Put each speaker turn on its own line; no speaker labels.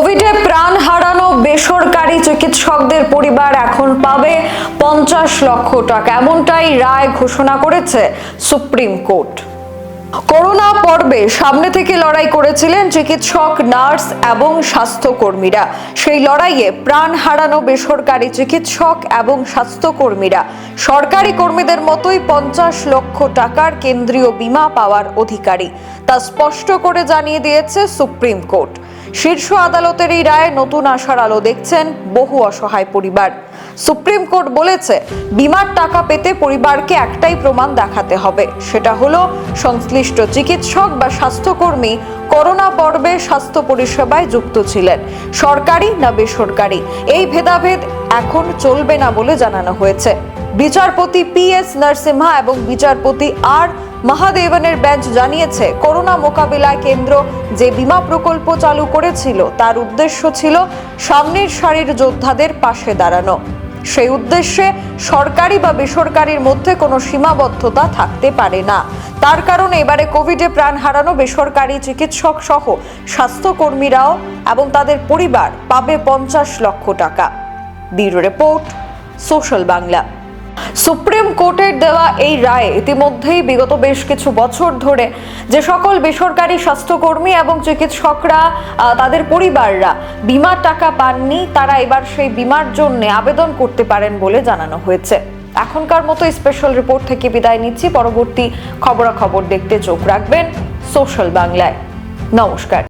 কোভিডে প্রাণ হারানো বেসরকারি চিকিৎসকদের পরিবার এখন পাবে পঞ্চাশ লক্ষ টাকা। এমনটাই রায় ঘোষণা করেছে সুপ্রিম কোর্ট। করোনা পর্বে সামনে থেকে লড়াই করেছিলেন চিকিৎসক, নার্স এবং স্বাস্থ্যকর্মীরা। সেই লড়াইয়ে প্রাণ হারানো বেসরকারি চিকিৎসক এবং স্বাস্থ্যকর্মীরা। সরকারি কর্মীদের মতোই পঞ্চাশ লক্ষ টাকার কেন্দ্রীয় বীমা পাওয়ার অধিকারী। তা স্পষ্ট করে জানিয়ে দিয়েছে সুপ্রিম কোর্ট। শীর্ষ আদালতের এই রায়ে নতুন আশার আলো দেখছেন বহু অসহায় পরিবার। সুপ্রিম কোর্ট বলেছে, বিমার টাকা পেতে পরিবারকে একটাই প্রমাণ দেখাতে হবে। সেটা হলো, সংশ্লিষ্ট চিকিৎসক বা স্বাস্থ্যকর্মী করোনা পর্বে স্বাস্থ্য পরিষেবায় যুক্ত ছিলেন। সরকারি না বেসরকারি? এই ভেদাভেদ এখন চলবে না বলে জানানো হয়েছে। বিচারপতি পি এস নরসিমহা এবং বিচারপতি আর মহাদেবনের বেঞ্চ জানিয়েছে, করোনা মোকাবিলায় কেন্দ্র যে বিমা প্রকল্প চালু করেছিল, তার উদ্দেশ্য ছিল সামনের সারির যোদ্ধাদের পাশে দাঁড়ানো। সেই উদ্দেশ্যে সরকারি বা বেসরকারির মধ্যে কোনো সীমাবদ্ধতা থাকতে পারে না। তার কারণে এবারে কোভিডে প্রাণ হারানো বেসরকারি চিকিৎসক সহ স্বাস্থ্যকর্মীরাও এবং তাদের পরিবার পাবে পঞ্চাশ লক্ষ টাকা। Bureau report, social Bangla. Supreme কোর্টের দেওয়া এই রায়ে ইতিমধ্যেই বিগত বেশ কিছু বছর ধরে যে সকল বেসরকারি স্বাস্থ্যকর্মী এবং চিকিৎসকরা তাদের পরিবাররা বিমার টাকা পাননি, তারা এবার সেই বিমার জন্য আবেদন করতে পারেন বলে জানানো হয়েছে। এখনকার মতো স্পেশাল রিপোর্ট থেকে বিদায় নিচ্ছি। পরবর্তী খবরাখবর দেখতে চোখ রাখবেন সোশ্যাল বাংলায়। নমস্কার।